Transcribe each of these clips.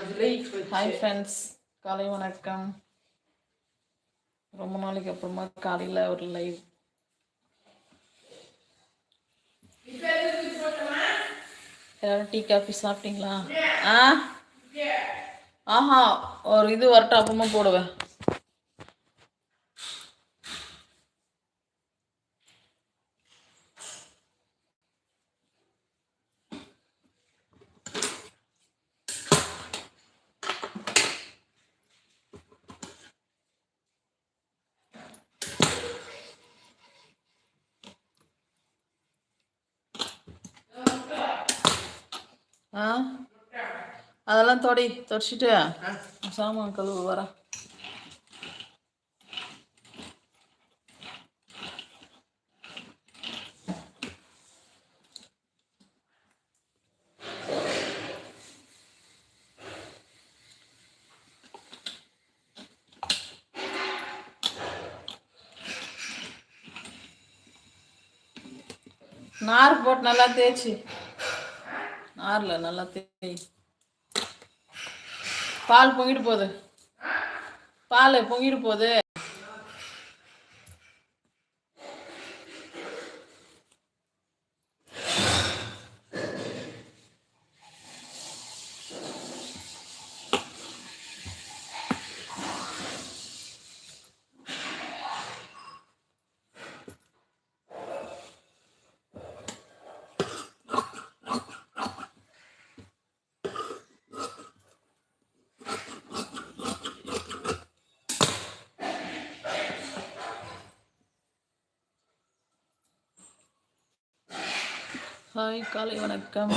Hi friends காலை வணக்கம். ரொம்ப நாளைக்கு அப்புறமா காலையில் ஒரு லைவ் எல்லாரும் டீ காஃபி சாப்பிட்டீங்களா? ஆ? ஆஹா ஒரு இது வரட்டும் அப்புறமா போடுவேன் ஆ அதெல்லாம் தொடி தொடச்சிட்டு சாமான் கழுவு வரேன். நார் போட்டு நல்லா தேய்ச்சி. நாரில் நல்லா தேய். பால் பொங்கிட்டு போகுது. பால் பொங்கிட்டு போகுது. ஹாய் காலை வணக்கம்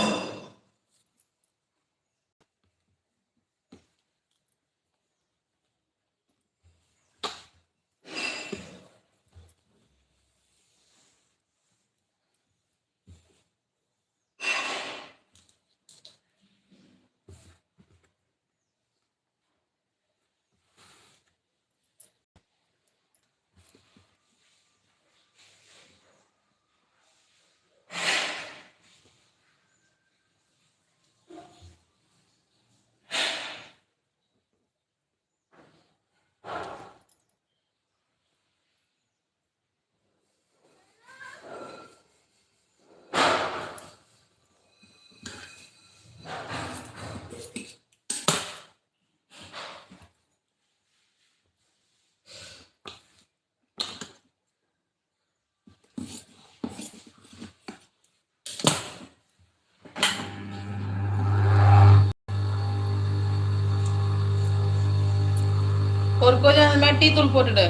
ஒரு கொஞ்சம் அந்த மாதிரி டீ தூள் போட்டுடு.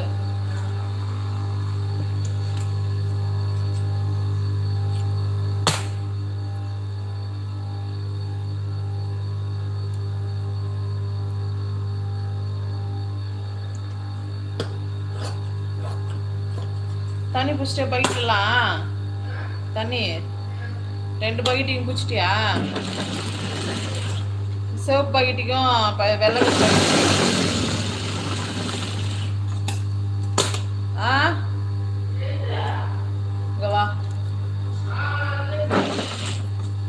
தண்ணி பிடிச்சிட்டே பக்கிட்டுலாம் தண்ணி. ரெண்டு பக்கெட்டையும் பிடிச்சிட்டியா சிவப்பு பக்கெட்டுக்கும் வெள்ளை பக்கெட்டுக்கும் ஆ? இங்க வா.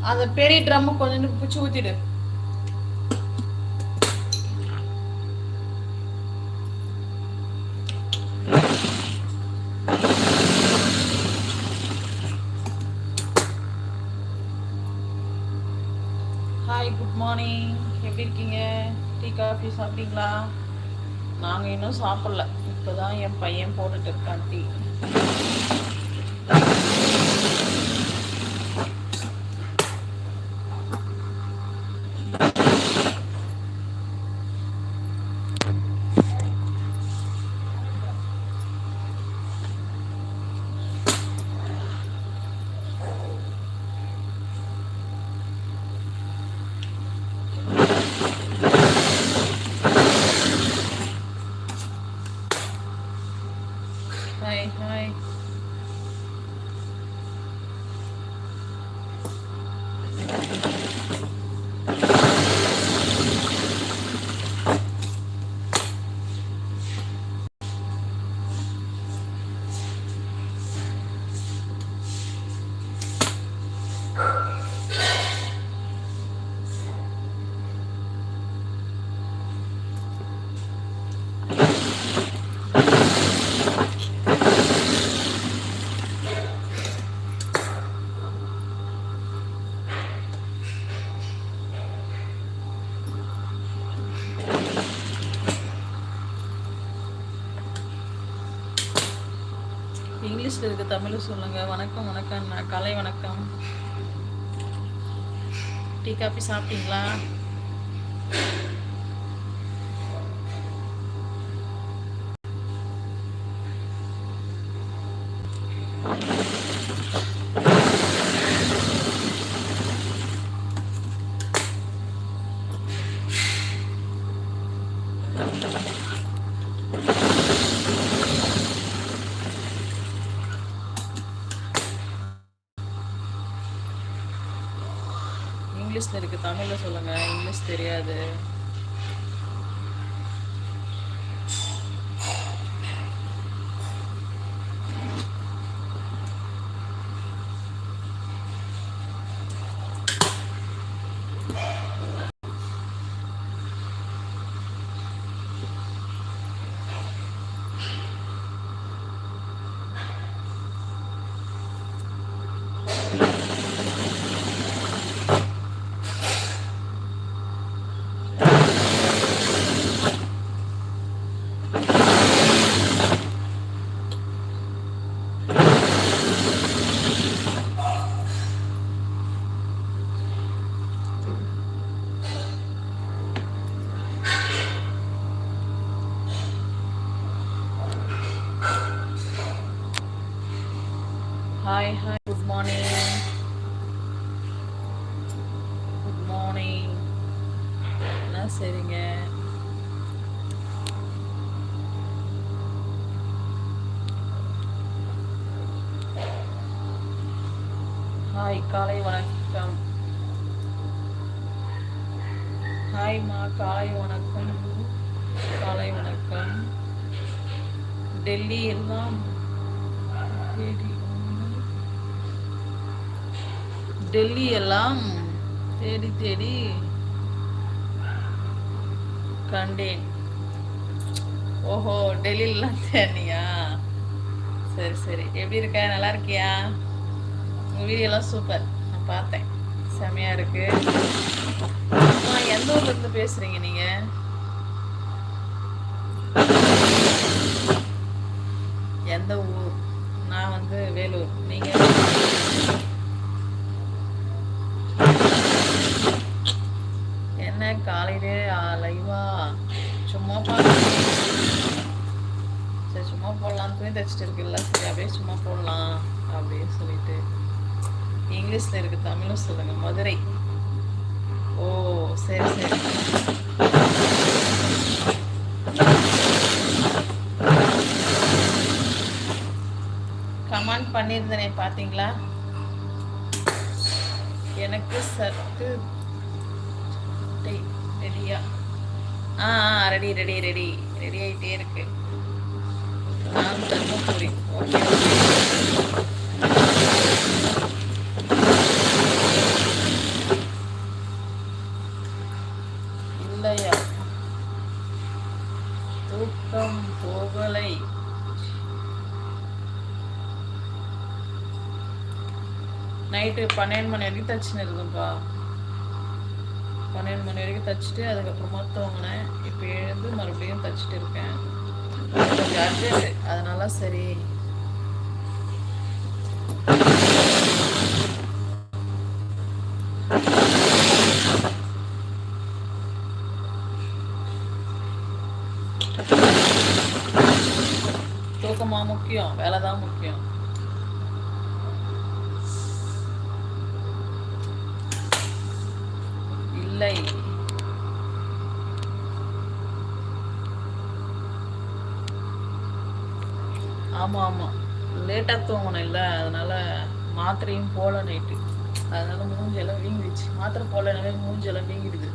அந்த பெரிய ட்ரம் கொஞ்சம் பிடிச்சி ஊத்திடு. ஹாய் குட் மார்னிங் எப்படி இருக்கீங்க? டீ காஃபி சாப்பிட்டீங்களா? நாங்கள் இன்னும் சாப்பிடல. இப்போதான் என் பையன் போட்டுட்டு இருக்கான் டீ ஹாய் ஹாய் இங்கிலீஷில் இருக்க தமிழ் சொல்லுங்க. வணக்கம் வணக்கம் கலை வணக்கம். டீ காஃபி சாப்பிட்டீங்களா இங்கிலீஷில் இருக்கு தமிழில் சொல்லுங்க இங்கிலீஷ் தெரியாது hi hi good morning good morning என்ன சரிங்க ஹாய் காலை வணக்கம். ஹாய் மா காலை வணக்கம். காலை வணக்கம். டெல்லி எல்லாம் தேடி டெல்லி எல்லாம் தேடி தேடி கண்டேன். ஓஹோ டெல்லியிலாம் தேடினியா? சரி சரி. எப்படி இருக்க? நல்லா இருக்கியா? உங்கள் வீடியோலாம் சூப்பர் நான் பார்த்தேன். செமையாக இருக்கு. எந்த ஊர்லேருந்து பேசுகிறீங்க நீங்கள் எந்த ஊர்? நான் வந்து வேலூர். நீங்கள் என்ன காலையிலே லைவா சும்மா பார்க்க சரி சும்மா போடலாம். துணி தைச்சிட்டு இருக்குல்ல சரி அப்படியே சும்மா போடலாம் அப்படின்னு சொல்லிட்டு. இங்கிலீஷ்ல இருக்கு தமிழும் சொல்லுங்க. மதுரை. ஓ சரி சரி. கமெண்ட் பண்ணியிருந்தேனே பார்த்தீங்களா எனக்கு சத்து ரெடியா ஆ ஆ ரெடி ரெடி ரெடி. ரெடி ஆகிட்டே இருக்கு. நான் தர்மபுரி. Okay okay. நைட்டு பன்னெண்டு மணி வரைக்கும் தச்சுன்னு இருக்கும்பா பன்னெண்டு மணி வரைக்கும் தச்சுட்டு அதுக்கப்புறமா தூங்கினேன். இப்போ எழுந்து மறுபடியும் தச்சுட்டு இருக்கேன். கொஞ்சம் அர்ஜென்ட் அதனால சரி. தூக்கமா முக்கியம். வேலை தான் முக்கியம். லேட்டா தூங்கணும் இல்ல அதனால மாத்திரையும் போல நைட்டு அதனால மூஞ்செல்லாம் வீங்கிடுச்சு. மாத்திரை போலனாவே மூஞ்செல்லாம் வீங்கிடுது.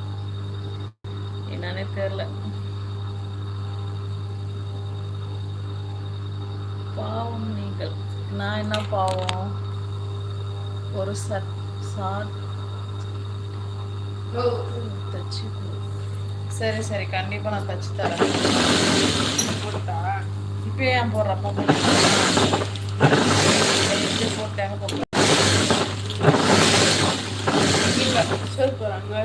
என்னன்னே தெரியல. பாவம் நீங்கள். நான் என்ன பாவம்? ஒரு சட் சாட் தச்சு. சரி சரி. கண்டிப்பா நான் தச்சு தரேன். போட்டா இப்போ ஏன் போடுறப்ப போட்டாங்க போட்டு இல்ல செருப்பு அங்க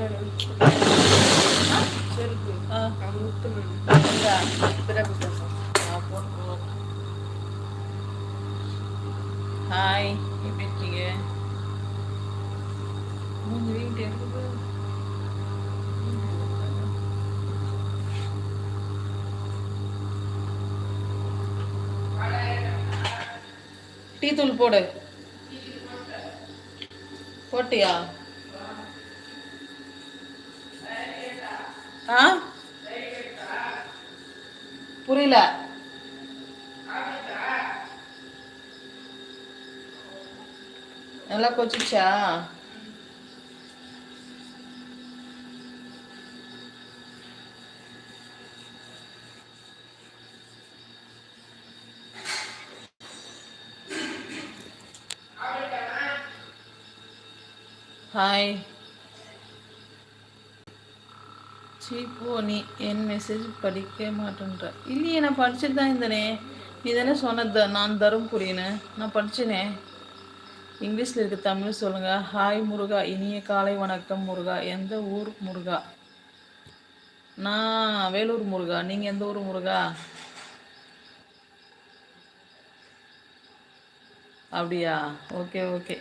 செருப்பு ஆ ஊத்துனேன் இந்தா. பிறகு பேசுறேன் நான் போட்டு ஹாய் எப்படி இருக்கீங்க மூஞ்சி வீங்கிட்டு இருக்குது தூள் போடு. போட்டியா? ஆ? புரியல. நல்லா கொச்சிச்சா ஹாய் சீப்போ நீ என் மெசேஜ் படிக்க மாட்டேன்ற. இல்லையே நான் படிச்சுட்டு தான் இருந்தனே. நீ தானே சொன்னது நான் தருமபுரின்னு நான் படிச்சேனே. இங்கிலீஷில் இருக்க தமிழ் சொல்லுங்கள் ஹாய் முருகா. இனிய காலை வணக்கம் முருகா. எந்த ஊர் முருகா? நான் வேலூர் முருகா. நீங்கள் எந்த ஊர் முருகா? அப்படியா? Okay okay.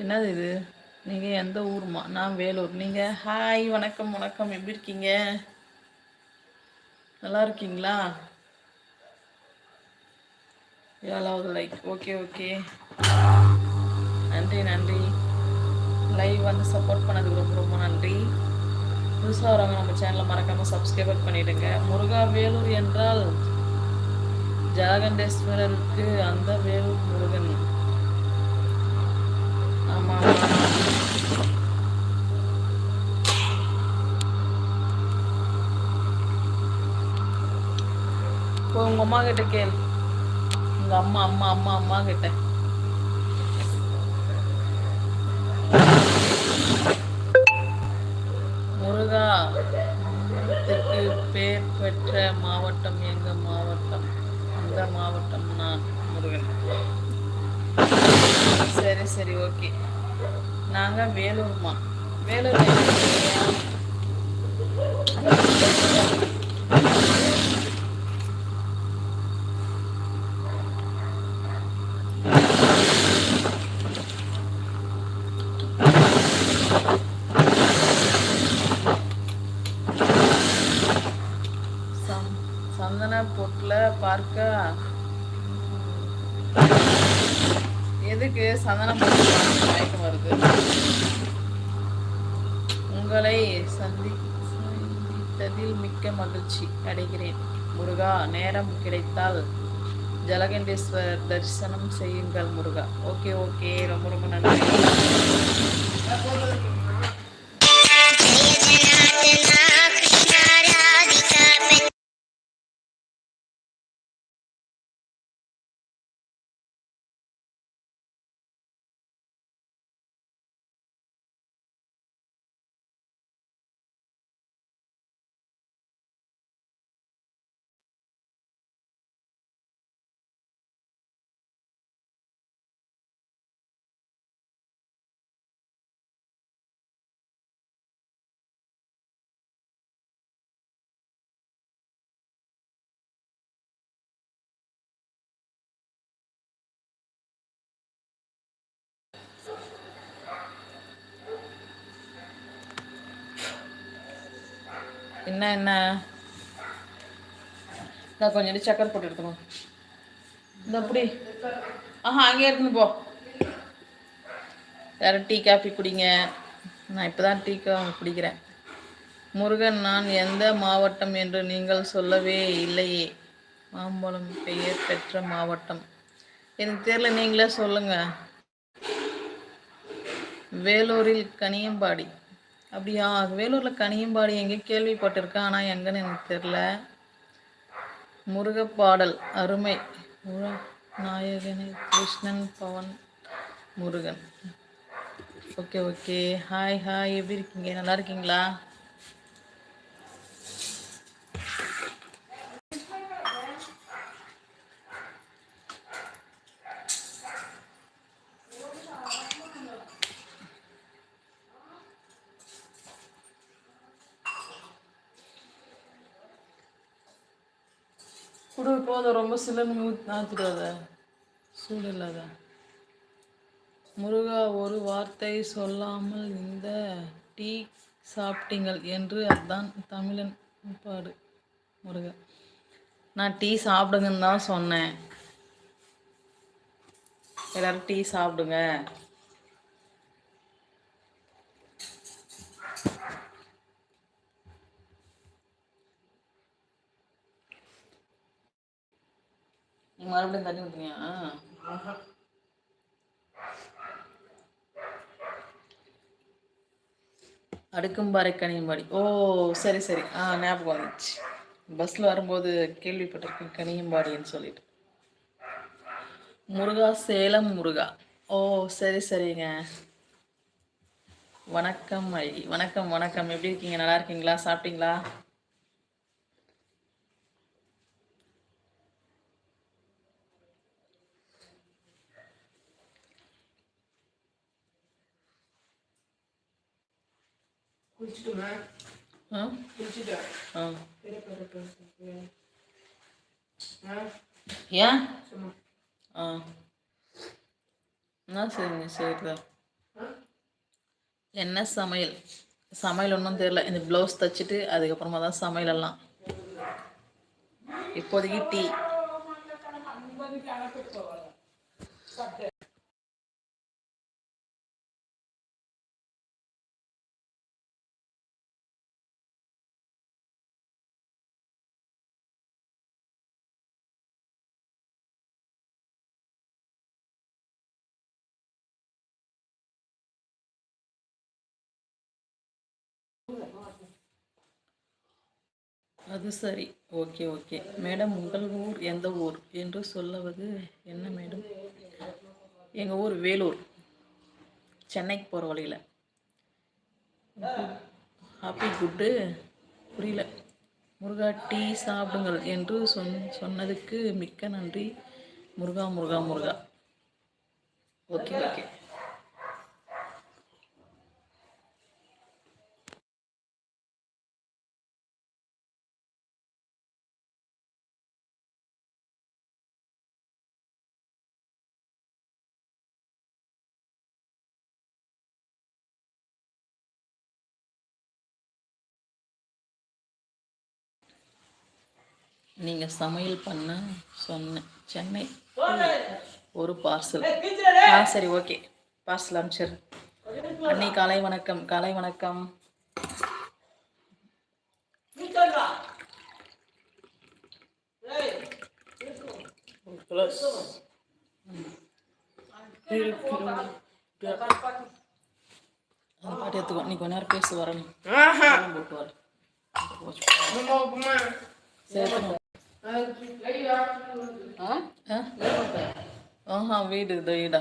என்னது இது? நீங்கள் எந்த ஊர்மா? நான் வேலூர். நீங்கள் ஹாய் வணக்கம் வணக்கம். எப்படி இருக்கீங்க? நல்லா இருக்கீங்களா? ஏழாவது லைக் ஓகே ஓகே நன்றி நன்றி. லைவ் வந்து சப்போர்ட் பண்ணதுக்கு ரொம்ப ரொம்ப நன்றி. புதுசாக வரவங்க நம்ம சேனலை மறக்காமல் சப்ஸ்கிரைபர் பண்ணிவிடுங்க முருகா வேலூர் என்றால் ஜாகண்டேஸ்வரருக்கு அந்த வேலூர் முருகன். ஆமா உங்க அம்மா கிட்ட கேள். உங்க அம்மா அம்மா அம்மா அம்மா கிட்ட. முருகா மாவட்டத்திற்கு பேர் பெற்ற மாவட்டம் எங்க மாவட்டம்? அந்த மாவட்டம் நான் முருகன். சரி சரி ஓகே. நாங்க வேலூர்மா. வேலூர் சந்தனம் சந்தன மயக்கம் வருது. உங்களை சந்தி சந்தித்ததில் மிக்க மகிழ்ச்சி அடைகிறேன். முருகா நேரம் கிடைத்தால் ஜலகண்டேஸ்வரர் தரிசனம் செய்யுங்கள் முருகா. Okay okay. ரொம்ப ரொம்ப நன்றி. என்ன என்ன? நான் கொஞ்சம் சக்கரை போட்டு எடுத்துக்கணும் இந்த அப்படி ஆஹா அங்கே எடுத்துன்னு போ. யாரும் டீ காஃபி குடிங்க. நான் இப்போ தான் டீ காஃபி குடிக்கிறேன். முருகன் நான் எந்த மாவட்டம் என்று நீங்கள் சொல்லவே இல்லையே. மாம்பழம் பெயர் பெற்ற மாவட்டம். எனக்கு தெரியல நீங்களே சொல்லுங்க. வேலூரில் கனியம்பாடி. அப்படியா? வேலூரில் கனியம்பாடி எங்கேயும் கேள்விப்பட்டிருக்கேன் ஆனால் எங்கன்னு எனக்கு தெரில முருகப்பாடல் அருமை. நாயகனை Krishnan Pavan Murugan. Okay okay. Hi hi எப்படி இருக்கீங்க? நல்லா இருக்கீங்களா? குடு போதும். ரொம்ப சில்லுன்னு ஊத் நாத்திடாத. சூடு இல்லாத. முருகா ஒரு வார்த்தை சொல்லாமல் இந்த டீ சாப்பிட்டீங்கள் என்று அதான் தமிழன் பாடு முருகா நான் டீ சாப்பிடுங்கன்னு தான் சொன்னேன். எல்லாரும் டீ சாப்பிடுங்க. மறுபடியும் தண்ணி ஊற்றுனியா அடுக்கும்பாறை கனியம்பாடி. ஓ சரி சரி. ஆ ஞாபகம் வந்துச்சு. பஸ்ஸில் வரும்போது கேள்விப்பட்டிருக்கேன் கனியம்பாடின்னு சொல்லிட்டு. முருகா சேலம் முருகா. ஓ சரி சரிங்க. வணக்கம் அழகி வணக்கம் வணக்கம். எப்படி இருக்கீங்க? நல்லா இருக்கீங்களா? சாப்பிட்டீங்களா? குளிச்சுட்டுமா ஆ. ஆ. ஏன் ஆ? என்ன சரிங்க சரிதா என்ன சமையல்? சமையல் ஒன்றும் தெரில இந்த ப்ளவுஸ் தைச்சிட்டு அதுக்கப்புறமா தான் சமையல் எல்லாம். இப்போதைக்கு டீ. அது சரி. Okay okay. மேடம் உங்கள் ஊர் எந்த ஊர்? என்று சொல்லுவது என்ன மேடம்? எங்கள் ஊர் வேலூர். சென்னைக்கு போகிற வழியில். ஹாப்பி குட்டு புரியல. முருகா டீ சாப்பிடுங்கள் என்று சொன் சொன்னதுக்கு மிக்க நன்றி. முருகா முருகா முருகா. Okay okay. நீங்கள் சமையல் பண்ண சொன்னேன். சென்னை. ஒரு பார்சல். ஆ சரி ஓகே. பார்சல் அனுப்பிச்சிரு அண்ணி காலை வணக்கம். காலை வணக்கம். அந்த பாட்டு எடுத்துக்கோ நீ கொஞ்ச நேரம் பேச வரணும். போட்டு வீடு இதோ வீடா.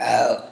இதோ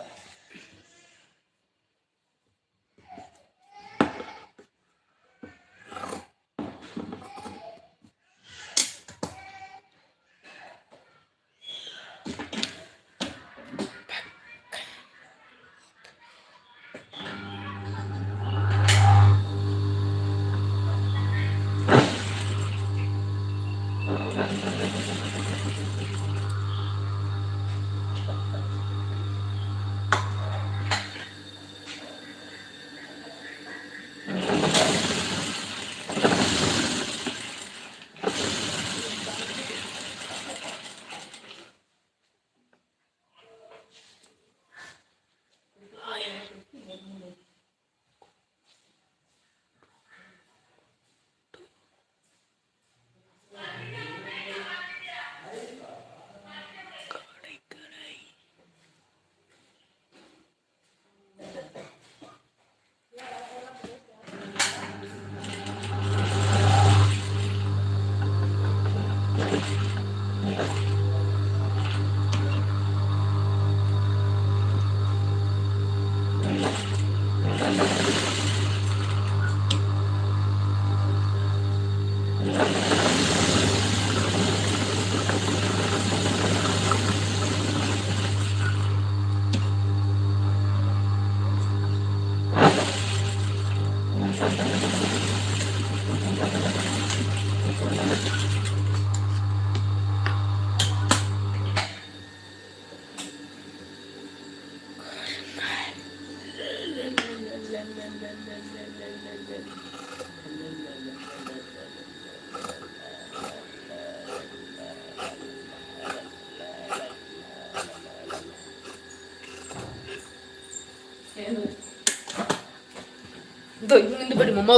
இங்க இருந்து படி மாமா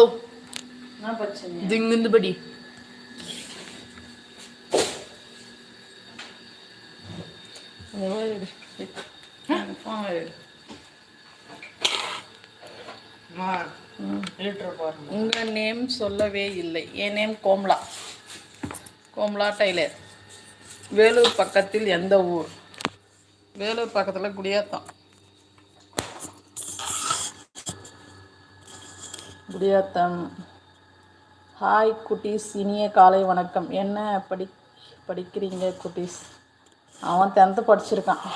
என்ன பிரச்சனை இது இங்க இருந்து படி ஃபோன் எடு அம்மா லிட்டர் பாருங்க உங்கள் நேம் சொல்லவே இல்லை. என் நேம் கோம்லா. கோம்லா டைலர் வேலூர் பக்கத்தில் எந்த ஊர்? வேலூர் பக்கத்தில் குடியாத்தம். குடியாத்தம். ஹாய் குட்டீஸ் இனிய காலை வணக்கம். என்ன படி படிக்கிறீங்க குட்டீஸ்? அவன் டென்த்து படிச்சிருக்கான்.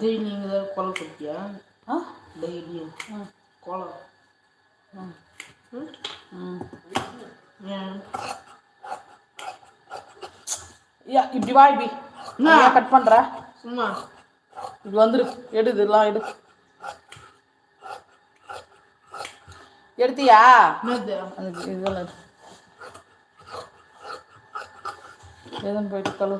டெய்லி நீங்க தான் கோலம் கொடுத்தியா ஆ? டெய்லியும் ம் கோலம். ம். ம்? யா இப்படி வா இப்படி. நான் கட் பண்ற? சும்மா. இப்படி வந்துரு. எடு இதெல்லாம் எடு. எடுத்தியா? இதெல்லாம். எதுன்னு போயிட்டு கழு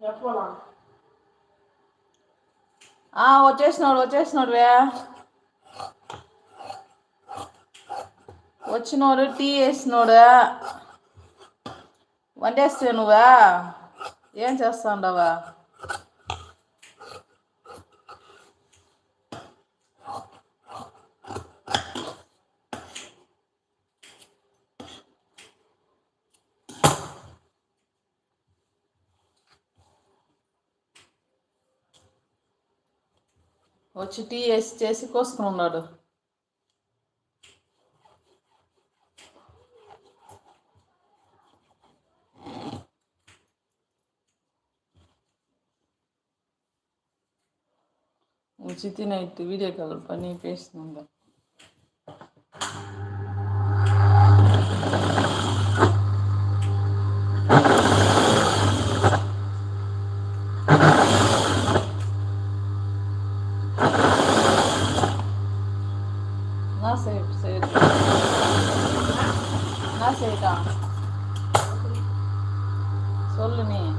చెప్పేవా వచ్చేసినాడు వచ్చేసినాడువే వచ్చినోడు టీ వేసినోడు. వంటేస్తే నువ్వా? ఏం చేస్తాండవా? వచ్చి టీ వేసి చేసి కోసుకుని ఉన్నాడు ఉచిత నైట్ వీడియో కాల్ పని పేస్తుందా சொல்லு நீ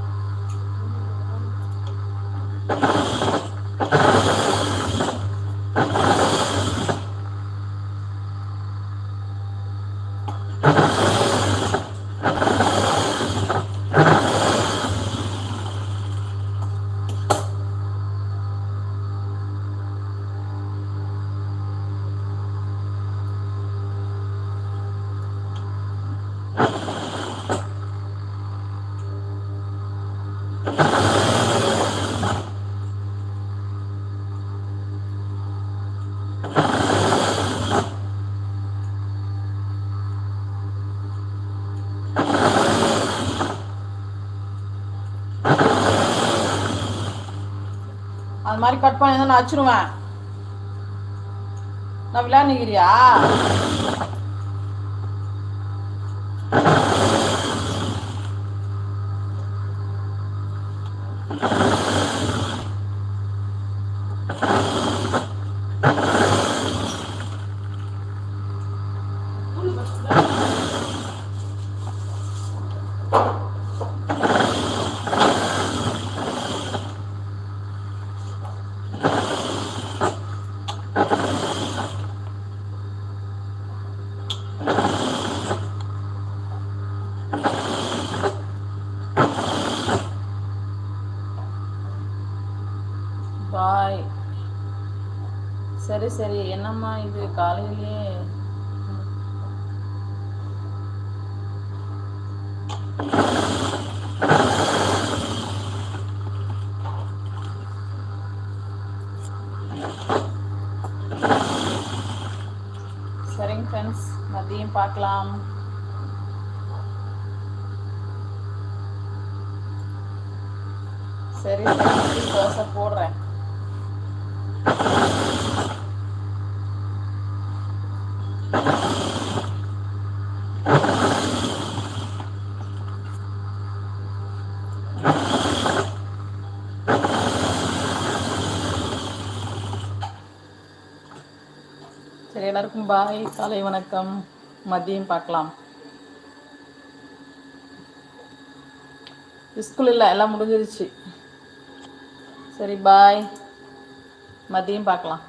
அது மாதிரி கட் பண்ணி நான் வச்சிருவேன் நான் விளையாண்டுக்கிறியா சரி என்னம்மா இது காலையிலேயே? சரிங்க ஃப்ரெண்ட்ஸ் மதியம் பார்க்கலாம். சரி சரி தோசை போடுறேன். சரி எல்லாருக்கும் பாய். காலை வணக்கம். மதியம் பார்க்கலாம். ஸ்கூல் இல்லை எல்லாம் முடிஞ்சிருச்சு. சரி பாய். மதியம் பார்க்கலாம்.